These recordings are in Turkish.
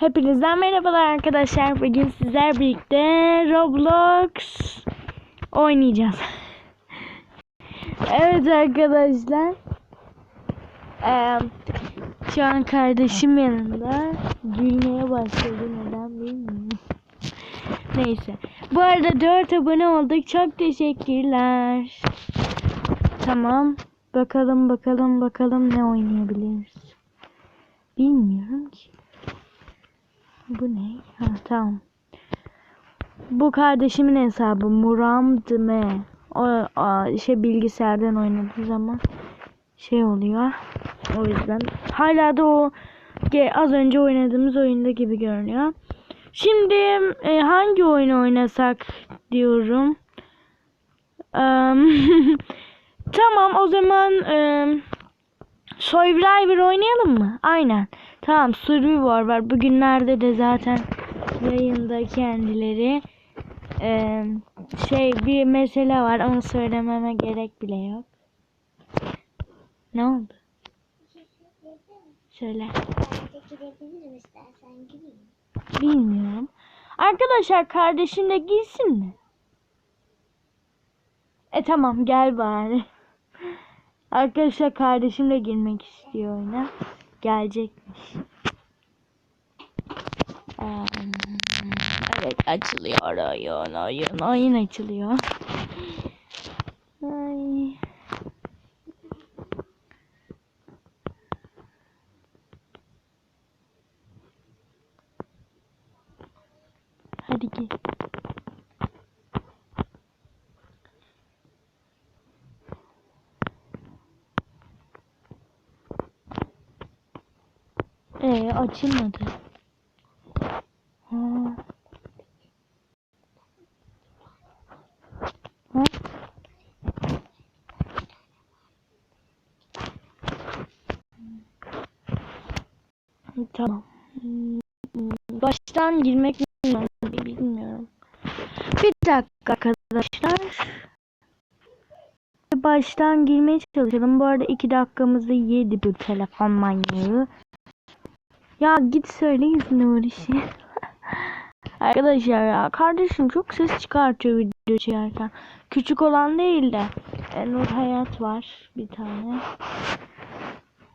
Hepinizden merhabalar arkadaşlar. Bugün sizler birlikte Roblox oynayacağız. evet arkadaşlar. Ee, şu an kardeşim yanında. Gülmeye başladı. Neden bilmiyorum. Neyse. Bu arada 4 abone olduk. Çok teşekkürler. Tamam. Bakalım bakalım bakalım ne oynayabiliriz. Bilmiyorum ki. Bu ne? Ha tamam. Bu kardeşimin hesabı Muramdme. O, o şey bilgisayardan oynadığı zaman şey oluyor. O yüzden hala da o az önce oynadığımız oyunda gibi görünüyor. Şimdi e, hangi oyunu oynasak diyorum. Em, tamam o zaman em, Survivor oynayalım mı? Aynen. Tamam Survivor var. Bugünlerde de zaten yayında kendileri Ee, şey bir mesele var. Onu söylememe gerek bile yok. Ne oldu? Söyle. Bilmiyorum. Arkadaşlar kardeşin de giysin mi? E tamam gel bari. Arkadaşlar kardeşim de girmek istiyor oyuna. Gelecekmiş. Evet açılıyor oyun oyun oyun açılıyor. Ay. Hadi gel. Ee, açılmadı. Ha. Ha? Tamam. Baştan girmek bilmiyorum. Bir dakika arkadaşlar. Baştan girmeye çalışalım. Bu arada iki dakikamızı yedi bu telefon manyağı. Ya git söyle yüzüne uğraşı. Arkadaşlar ya kardeşim çok ses çıkartıyor video çekerken. Küçük olan değil de e, Nur Hayat var bir tane.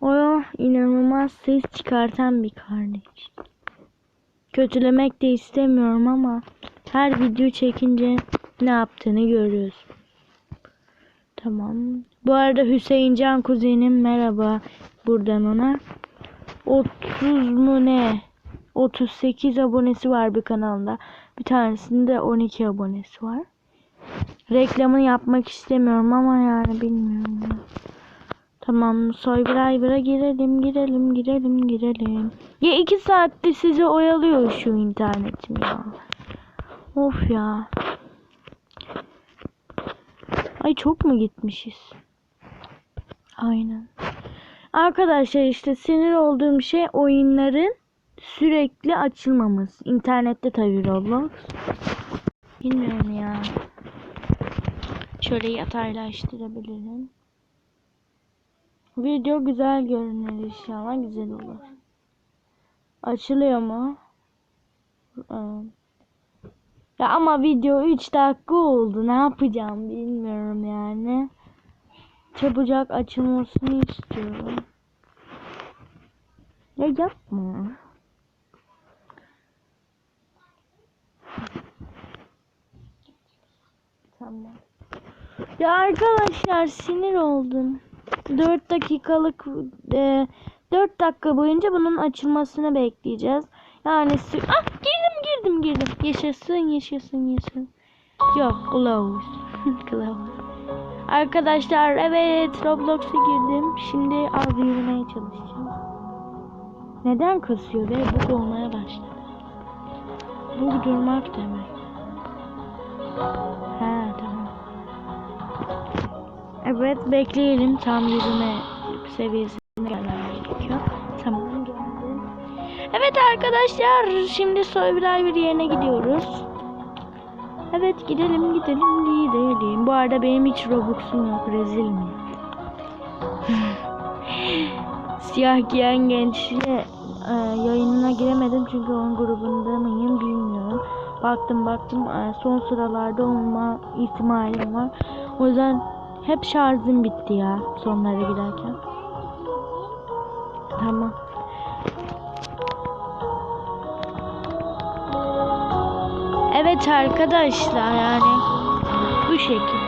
O inanılmaz ses çıkartan bir kardeş. Kötülemek de istemiyorum ama her video çekince ne yaptığını görüyoruz. Tamam. Bu arada Hüseyin Can kuzenim merhaba buradan ona. 30 mu ne? 38 abonesi var bir kanalda. Bir tanesinde 12 abonesi var. Reklamını yapmak istemiyorum ama yani bilmiyorum. Tamam Survivor'a girelim girelim girelim girelim. Ya iki saatte sizi oyalıyor şu internetim ya. Of ya. Ay çok mu gitmişiz? Aynen. Arkadaşlar işte sinir olduğum şey oyunların sürekli açılmaması. İnternette tabii Roblox. Bilmiyorum ya. Şöyle yataylaştırabilirim. Video güzel görünür inşallah güzel olur. Açılıyor mu? Ee, Ya ama video 3 dakika oldu. Ne yapacağım bilmiyorum yani. Çabucak açılmasını istiyorum. Ya yapma. Tamam. Ya arkadaşlar sinir oldum. 4 dakikalık e, 4 dakika boyunca bunun açılmasını bekleyeceğiz. Yani ah girdim girdim girdim. Yaşasın yaşasın yaşasın. Yok close. close. Arkadaşlar evet Roblox'a girdim. Şimdi az yürümeye çalışacağım. Neden kasıyor ve bu olmaya başladı. Bu durmak demek. He tamam. Evet bekleyelim tam yürüme seviyesine gelmem gerekiyor. Tamam geldim. Evet arkadaşlar şimdi Survivor yerine gidiyoruz. Evet gidelim gidelim gidelim. Bu arada benim hiç Robux'um yok rezil mi? siyah giyen gençle e, yayınına giremedim çünkü onun grubunda mıyım bilmiyorum. Baktım baktım e, son sıralarda olma ihtimalim var. O yüzden hep şarjım bitti ya sonlara giderken. Tamam. Evet arkadaşlar yani bu şekil.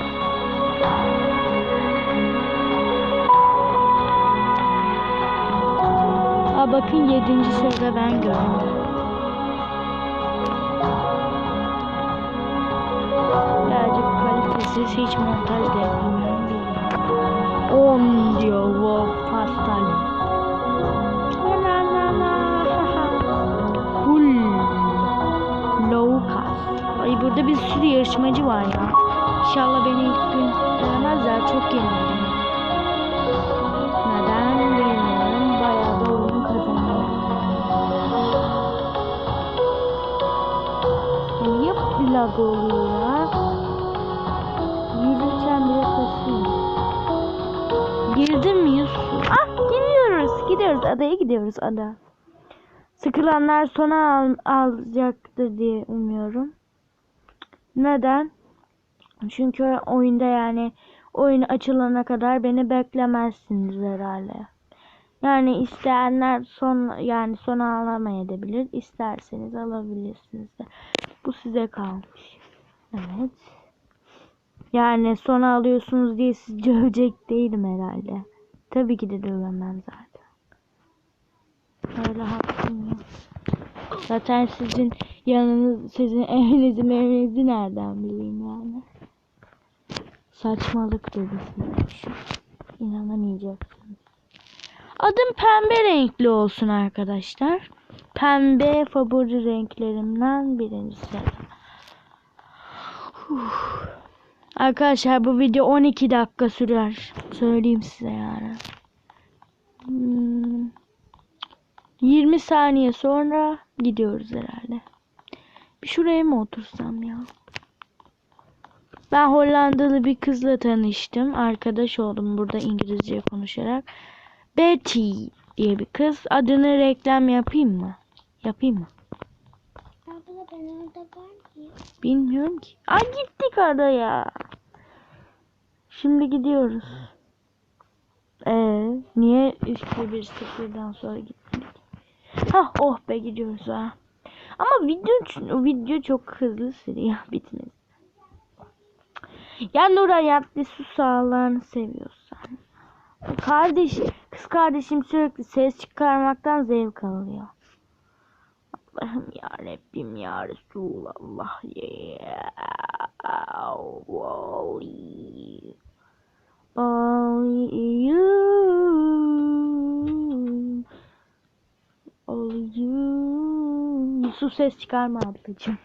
Aa bakın 7. sırada ben gördüm. Birazcık kalitesiz hiç montaj da yapamıyorum bilmiyorum. 10 diyor wow pastane. Bir sürü yarışmacı var ya. İnşallah beni ilk gün elemezler çok yenildim. Neden bilmiyorum. Bayağı da oyun kazanıyorum. Niye lag oluyor ya? Yürürken bile kasıyor. Girdim miyiz? Ah gidiyoruz. Gidiyoruz. Adaya gidiyoruz ada. Sıkılanlar sona al, alacaktır diye umuyorum. Neden? Çünkü oyunda yani oyun açılana kadar beni beklemezsiniz herhalde. Yani isteyenler son yani sona alamayabilir. İsterseniz alabilirsiniz de. Bu size kalmış. Evet. Yani sona alıyorsunuz diye sizi dövecek değilim herhalde. Tabii ki de dövemem zaten. Öyle hakkım. Zaten sizin yanınız, sizin evinizi evinizi nereden bileyim yani. Saçmalık dedi size. İnanamayacaksınız. Adım pembe renkli olsun arkadaşlar. Pembe favori renklerimden birincisi. Arkadaşlar bu video 12 dakika sürer. Söyleyeyim size yani. Hmm. 20 saniye sonra gidiyoruz herhalde. Bir şuraya mı otursam ya? Ben Hollandalı bir kızla tanıştım. Arkadaş oldum burada İngilizce konuşarak. Betty diye bir kız. Adını reklam yapayım mı? Yapayım mı? Abla ben orada var mıyım? Bilmiyorum ki. Aa gittik adaya. Şimdi gidiyoruz. Ee, niye işte bir sıfırdan sonra gittik? Ha oh be gidiyoruz ha. Ama video video çok hızlı sürüyor bitmez. Ya Nur Hayatlı su sahalarını seviyorsan. Kardeş, kız kardeşim sürekli ses çıkarmaktan zevk alıyor. Allah'ım ya Rabbim ya Resulallah ya. Only you. You. Yusuf ses çıkarma ablacığım.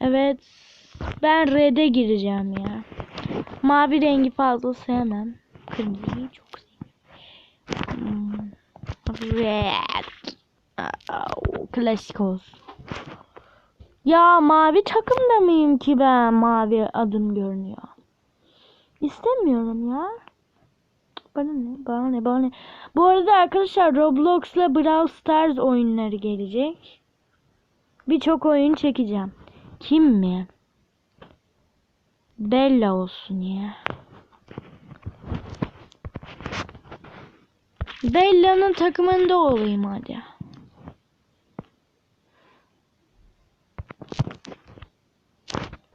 Evet. Ben red'e gireceğim ya. Mavi rengi fazla sevmem. Kırmızıyı çok seviyorum. Red. Oh, klasik olsun. Ya mavi takımda mıyım ki ben? Mavi adım görünüyor. İstemiyorum ya. Bana ne? Bana ne? Bana ne? Bu arada arkadaşlar Roblox'la Brawl Stars oyunları gelecek. Birçok oyun çekeceğim. Kim mi? Bella olsun ya. Bella'nın takımında olayım hadi.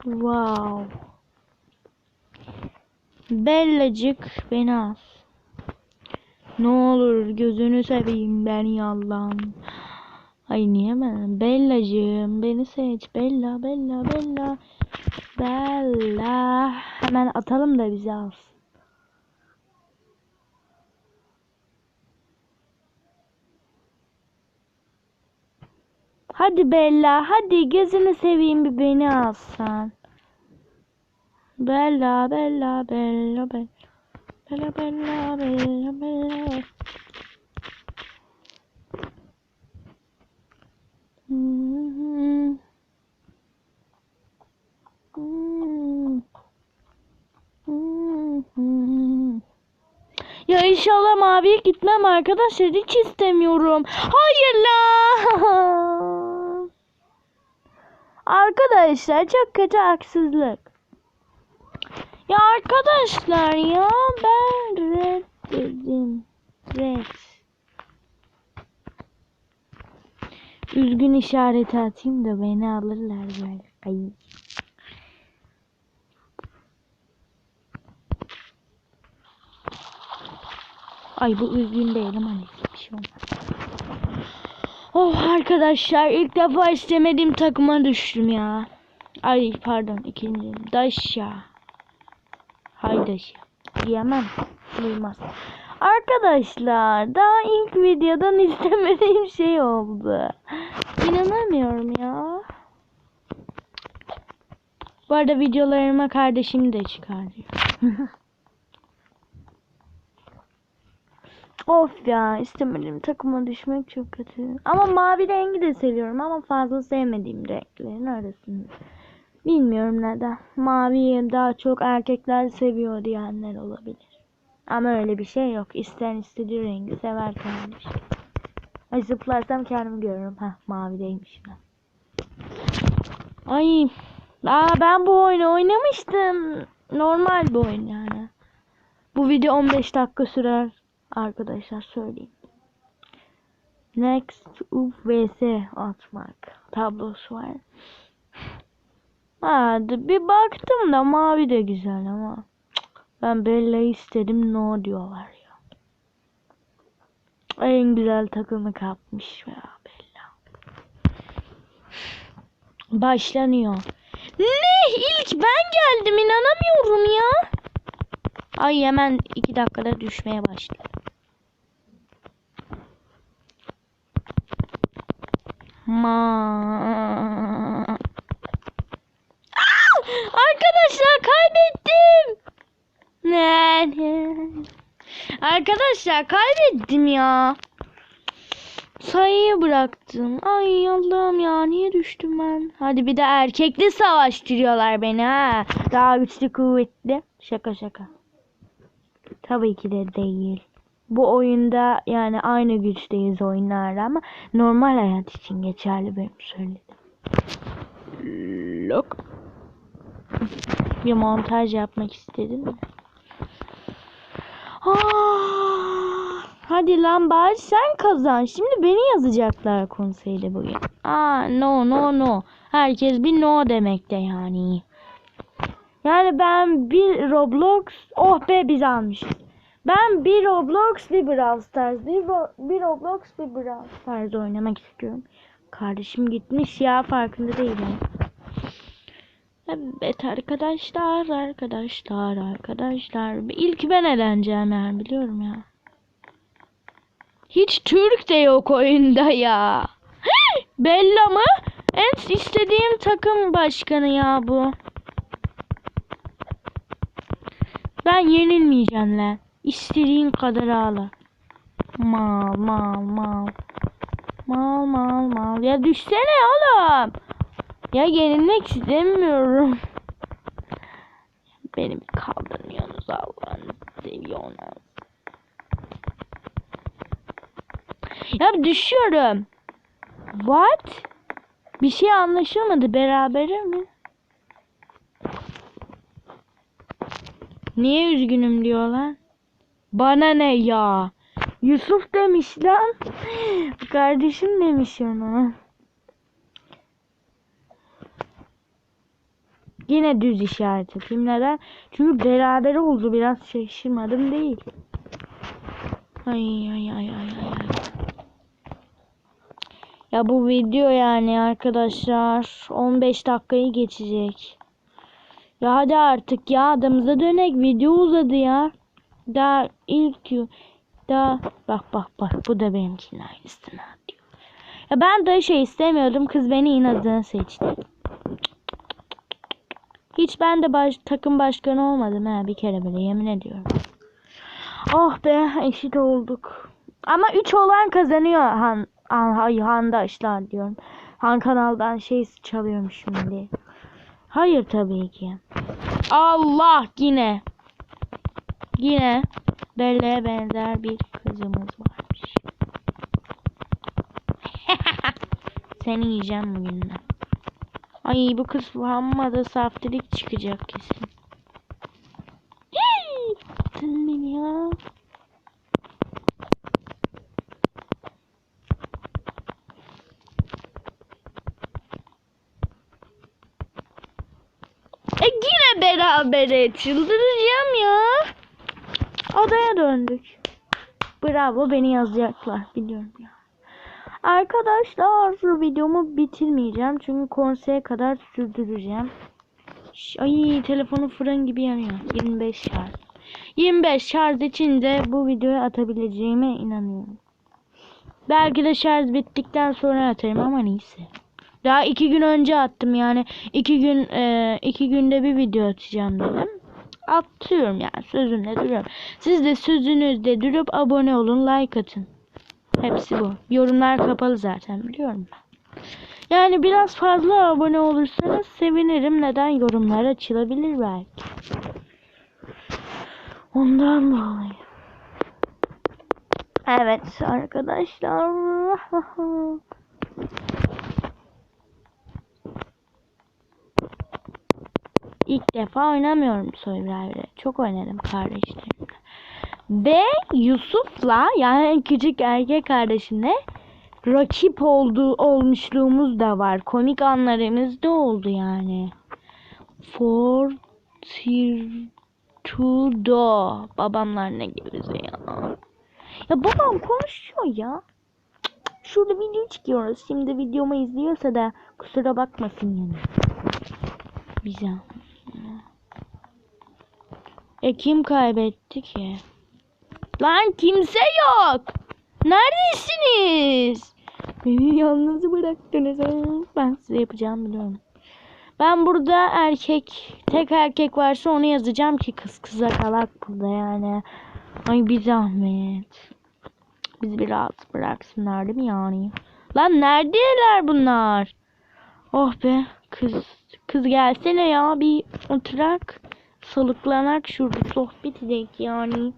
Wow. Bellacık beni al. Ne olur gözünü seveyim ben yallan. Ay niye ben? Bellacığım beni seç. Bella Bella Bella. Bella. Hemen atalım da bizi alsın. Hadi Bella, hadi gözünü seveyim bir beni alsan. Bella, Bella, Bella, Bella. Bella, Bella, Bella, Bella. Hmm. Hmm. Hmm. Ya maviye gitmem arkadaşlar. Hiç istemiyorum. Hayır la. Arkadaşlar çok kötü haksızlık. Ya arkadaşlar ya ben red dedim. Red. Üzgün işareti atayım da beni alırlar böyle. Ay. Ay bu üzgün değilim hani bir şey olmaz. Oh arkadaşlar ilk defa istemediğim takıma düştüm ya. Ay pardon ikinci. Daşya. Haydaşya. Diyemem. Duymaz. Arkadaşlar daha ilk videodan istemediğim şey oldu. İnanamıyorum ya. Bu arada videolarıma kardeşim de çıkarıyor. of ya istemedim takıma düşmek çok kötü. Ama mavi rengi de seviyorum ama fazla sevmediğim renklerin arasında. Bilmiyorum neden. Maviyi daha çok erkekler seviyor diyenler olabilir. Ama öyle bir şey yok. İsteyen istediği rengi sever kardeş. Ay zıplarsam kendimi görürüm. Ha mavideymiş ben. Ay. Aa ben bu oyunu oynamıştım. Normal bir oyun yani. Bu video 15 dakika sürer. Arkadaşlar söyleyeyim. Next vs atmak tablosu var. Hadi bir baktım da mavi de güzel ama ben Bella'yı istedim no diyorlar ya. En güzel takımı kapmış ya Bella. Başlanıyor. Ne? İlk ben geldim inanamıyorum ya. Ay hemen iki dakikada düşmeye başladı. Ma. Aa! Arkadaşlar kaybettim. Arkadaşlar kaybettim ya. Sayıyı bıraktım. Ay Allah'ım ya niye düştüm ben? Hadi bir de erkekli savaştırıyorlar beni ha. Daha güçlü kuvvetli. Şaka şaka. Tabii ki de değil. Bu oyunda yani aynı güçteyiz oyunlarda ama normal hayat için geçerli benim söyledim. Lok. Bir montaj yapmak istedim. Ah, hadi lan bari sen kazan. Şimdi beni yazacaklar konseyde bugün. Aa no no no. Herkes bir no demekte yani. Yani ben bir Roblox oh be biz almışız. Ben bir Roblox bir Brawl Stars bir, bir Roblox bir Brawl Stars oynamak istiyorum. Kardeşim gitmiş ya farkında değilim. Evet arkadaşlar arkadaşlar arkadaşlar. İlk ben eğleneceğim yani biliyorum ya. Hiç Türk de yok oyunda ya. Bella mı? En istediğim takım başkanı ya bu. Ben yenilmeyeceğim lan. İstediğin kadar ağla. Mal mal mal. Mal mal mal. Ya düşsene oğlum. Ya yenilmek istemiyorum. Beni bir kaldırmıyorsunuz Allah'ını seviyorsunuz. Ya düşüyorum. What? Bir şey anlaşılmadı. Beraber mi? Niye üzgünüm diyorlar? Bana ne ya? Yusuf demiş lan. Kardeşim demiş ona. Yine düz işaret yapayım. Neden? Çünkü beraber oldu. Biraz şaşırmadım değil. Ay ay ay ay. ay. Ya bu video yani arkadaşlar 15 dakikayı geçecek. Ya hadi artık ya adamıza dönek video uzadı ya. Daha ilk daha bak bak bak bu da benimkinin aynısını diyor. Ya ben de şey istemiyordum kız beni inadına seçti. Hiç ben de baş, takım başkanı olmadım ha bir kere bile yemin ediyorum. Oh be eşit olduk. Ama 3 olan kazanıyor Han, Han, Handaşlar diyorum. Han kanaldan şey çalıyorum şimdi. Hayır tabii ki. Allah yine. Yine. Bella'ya benzer bir kızımız varmış. Seni yiyeceğim bugün de. Ay bu kız amma da saftirik çıkacak kesin. Attın beni ya. E yine berabere çıldıracağım ya. Adaya döndük. Bravo beni yazacaklar biliyorum. Arkadaşlar videomu bitirmeyeceğim çünkü konseye kadar sürdüreceğim. Ay telefonu fırın gibi yanıyor. 25 şarj. 25 şarj içinde bu videoyu atabileceğime inanıyorum. Belki de şarj bittikten sonra atarım ama neyse. Daha iki gün önce attım yani iki gün e, iki günde bir video atacağım dedim. Atıyorum yani sözümde duruyorum. Siz de sözünüzde durup abone olun like atın. Hepsi bu. Yorumlar kapalı zaten biliyorum. Yani biraz fazla abone olursanız sevinirim. Neden yorumlar açılabilir belki. Ondan dolayı. Evet arkadaşlar. İlk defa oynamıyorum Survivor'ı. Çok oynadım kardeşlerimle. Ve Yusuf'la yani küçük erkek kardeşimle rakip olduğu olmuşluğumuz da var. Komik anlarımız da oldu yani. For do. Babamlar ne geveze ya. Ya babam konuşuyor ya. Şurada video çıkıyoruz. Şimdi videomu izliyorsa da kusura bakmasın yani. Bize. E kim kaybetti ki? Lan kimse yok. Neredesiniz? Beni yalnız bıraktınız. Ben size yapacağım biliyorum. Ben burada erkek, tek erkek varsa onu yazacağım ki kız kıza kalak burada yani. Ay bir zahmet. Bizi bir rahat bıraksınlar değil mi yani? Lan neredeler bunlar? Oh be kız. Kız gelsene ya bir oturak. Salıklanak şurada sohbet edelim yani.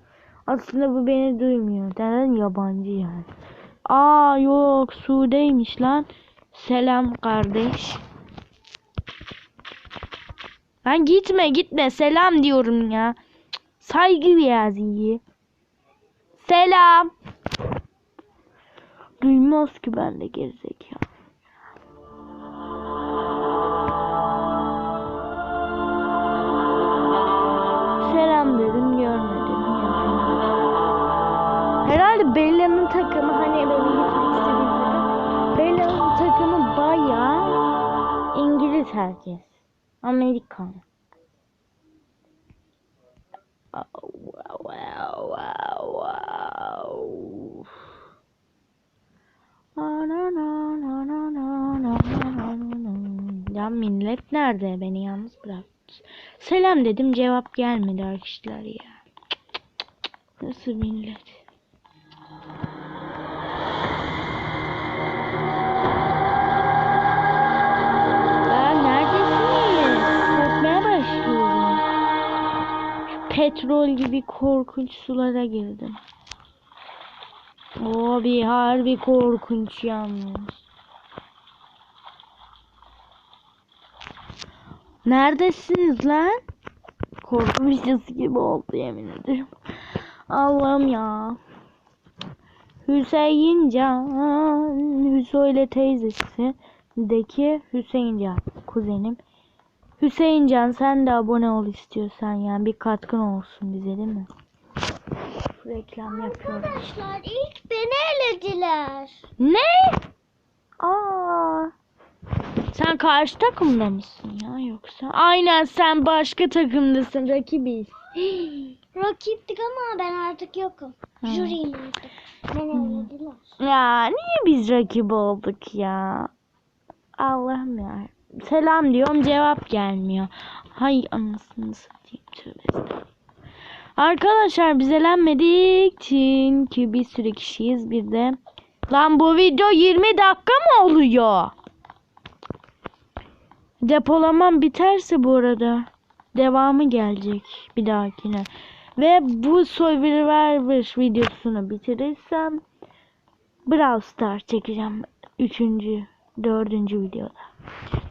Aslında bu beni duymuyor. Neden yabancı yani? Aa yok Sude'ymiş lan. Selam kardeş. Lan gitme gitme selam diyorum ya. Cık, Saygı biraz iyi. Selam. Duymaz ki ben de gerizekalı. Bella'nın takımı hani benim gitmek istediğim takım. Bella'nın takımı bayağı İngiliz herkes. Amerikan. Oh, wow, wow, wow, wow. Ya millet nerede? Beni yalnız bırak. Selam dedim cevap gelmedi arkadaşlar ya. Nasıl millet? Petrol gibi korkunç sulara girdim. O bir harbi korkunç yalnız. Neredesiniz lan? Korku gibi oldu yemin ederim. Allah'ım ya. Hüseyin Can, Hüsoyle teyzesi deki Hüseyin Can, kuzenim. Hüseyin Can sen de abone ol istiyorsan yani bir katkın olsun bize değil mi? Reklam yapıyorum. Arkadaşlar ilk beni elediler. Ne? Aa. Sen karşı takımda mısın ya yoksa? Aynen sen başka takımdasın rakibiz. Rakiptik ama ben artık yokum. Jüriyim artık. Beni elediler. Ya niye biz rakip olduk ya? Allah'ım ya. Selam diyorum cevap gelmiyor. Hay anasını satayım tövbe. Arkadaşlar biz elenmedik çünkü bir sürü kişiyiz bir de. Lan bu video 20 dakika mı oluyor? Depolamam biterse bu arada devamı gelecek bir dahakine. Ve bu Survivor videosunu bitirirsem Brawl Stars çekeceğim. Üçüncü, dördüncü videoda.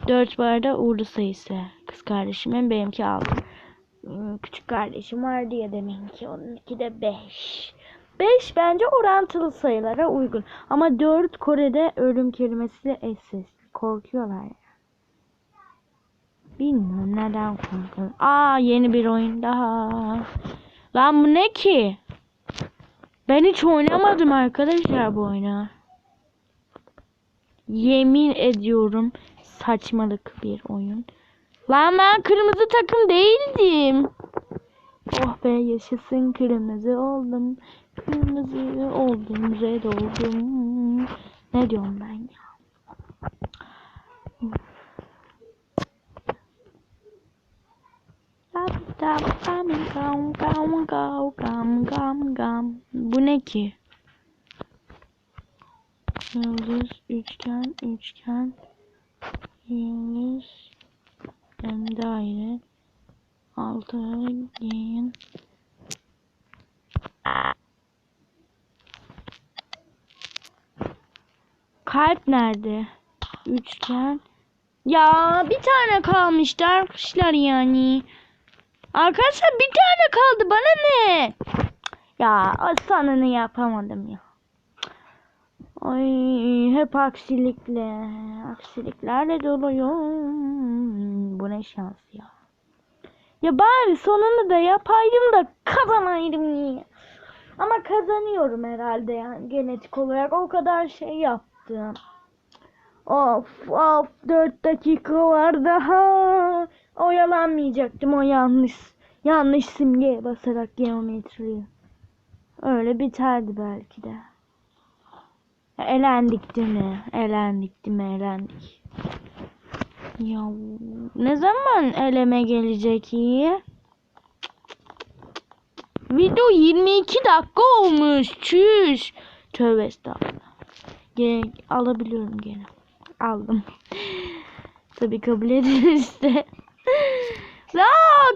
Dört bu arada uğurlu sayısı. Kız kardeşimin benimki altı. Hmm, Küçük kardeşim var diye deminki. Onunki de beş. Beş bence orantılı sayılara uygun. Ama dört Kore'de ölüm kelimesiyle eşsiz. Korkuyorlar ya. Bilmiyorum neden korkuyorum. Aa yeni bir oyun daha. Lan bu ne ki? Ben hiç oynamadım arkadaşlar bu oyunu. Yemin ediyorum saçmalık bir oyun. Lan ben kırmızı takım değildim. Oh be yaşasın kırmızı oldum. Kırmızı oldum, red oldum. Ne diyorum ben ya? Bu ne ki? Yıldız, üçgen, üçgen, yıldız, hem daire, altı, giyin. Kalp nerede? Üçgen. Ya bir tane kalmıştı arkadaşlar yani. Arkadaşlar bir tane kaldı bana ne? Ya aslanını yapamadım ya. Ay hep aksilikle, aksiliklerle doluyum. Bu ne şans ya. Ya bari sonunu da yapaydım da kazanaydım niye? Ama kazanıyorum herhalde yani genetik olarak o kadar şey yaptım. Of of 4 dakika var daha. Oyalanmayacaktım o yanlış. Yanlış simgeye basarak geometriyi. Öyle biterdi belki de. Elendik değil mi? Elendik değil mi? Elendik. Ya ne zaman eleme gelecek iyi? Video 22 dakika olmuş. Çüş. Tövbe estağfurullah. Gene alabiliyorum gene. Aldım. Tabii kabul edilirse. La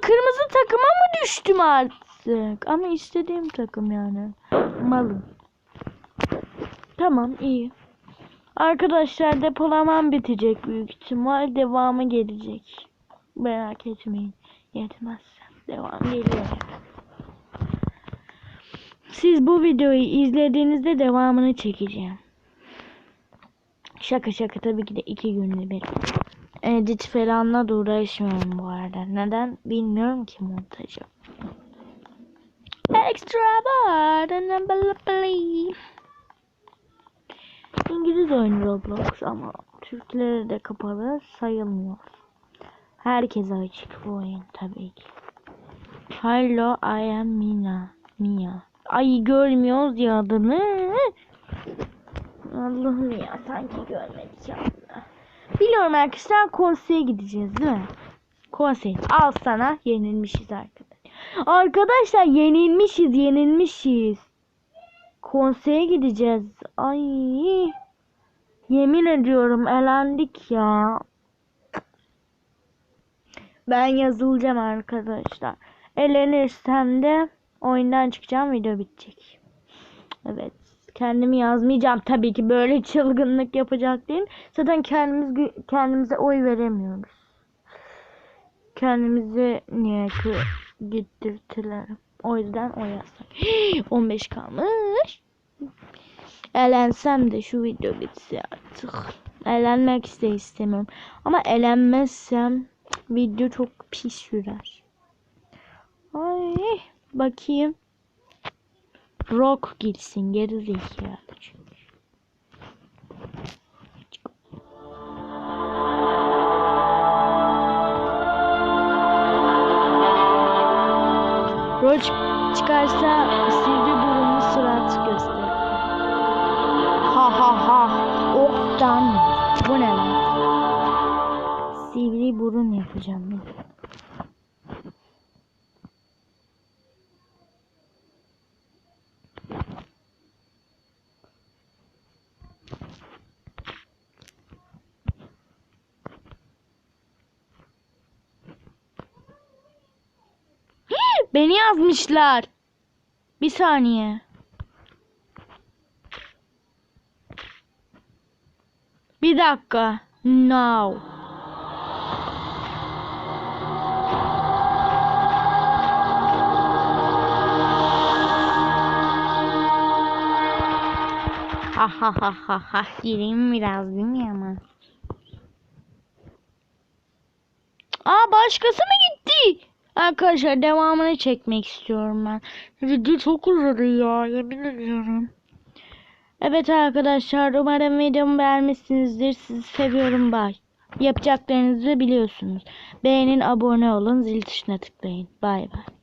kırmızı takıma mı düştüm artık? Ama istediğim takım yani. Malım. Tamam iyi. Arkadaşlar depolamam bitecek büyük ihtimal. Devamı gelecek. Merak etmeyin. Yetmezse. Devam geliyor. Siz bu videoyu izlediğinizde devamını çekeceğim. Şaka şaka tabii ki de iki günde bir. Edit falanla da uğraşmıyorum bu arada. Neden bilmiyorum ki montajı. Extra burden İngiliz oyunu Roblox ama Türklere de kapalı sayılmıyor. Herkese açık bu oyun tabii ki. Hello I am Mina. Mia. Ay görmüyoruz ya adını. Allah'ım ya sanki görmedik ya. Biliyorum arkadaşlar konseye gideceğiz değil mi? Konsey. Al sana yenilmişiz arkadaşlar. Arkadaşlar yenilmişiz yenilmişiz. Konseye gideceğiz. Ay. Yemin ediyorum elendik ya. Ben yazılacağım arkadaşlar. Elenirsem de oyundan çıkacağım video bitecek. Evet. Kendimi yazmayacağım tabii ki böyle çılgınlık yapacak değil. Zaten kendimiz kendimize oy veremiyoruz. Kendimizi niye ki gittirtiler. O yüzden o yasak. 15 kalmış. Elensem de şu video bitse artık. Elenmek de istemiyorum. Ama elenmezsem video çok pis sürer. Ay bakayım. Rock girsin geri zekalı çünkü. Çıkarsa sivri burunlu surat gösterir. Oktan. Bu ne lan? Sivri burun yapacağım. ben. Beni yazmışlar. Bir saniye. Bir dakika. Now. Ha ha ha ha ha. Gireyim biraz değil mi ama? Aa başkası mı gitti? Arkadaşlar devamını çekmek istiyorum ben. Video çok uzadı ya yemin ediyorum. Evet arkadaşlar umarım videomu beğenmişsinizdir. Sizi seviyorum bay. Yapacaklarınızı biliyorsunuz. Beğenin, abone olun, zil tuşuna tıklayın. Bay bay.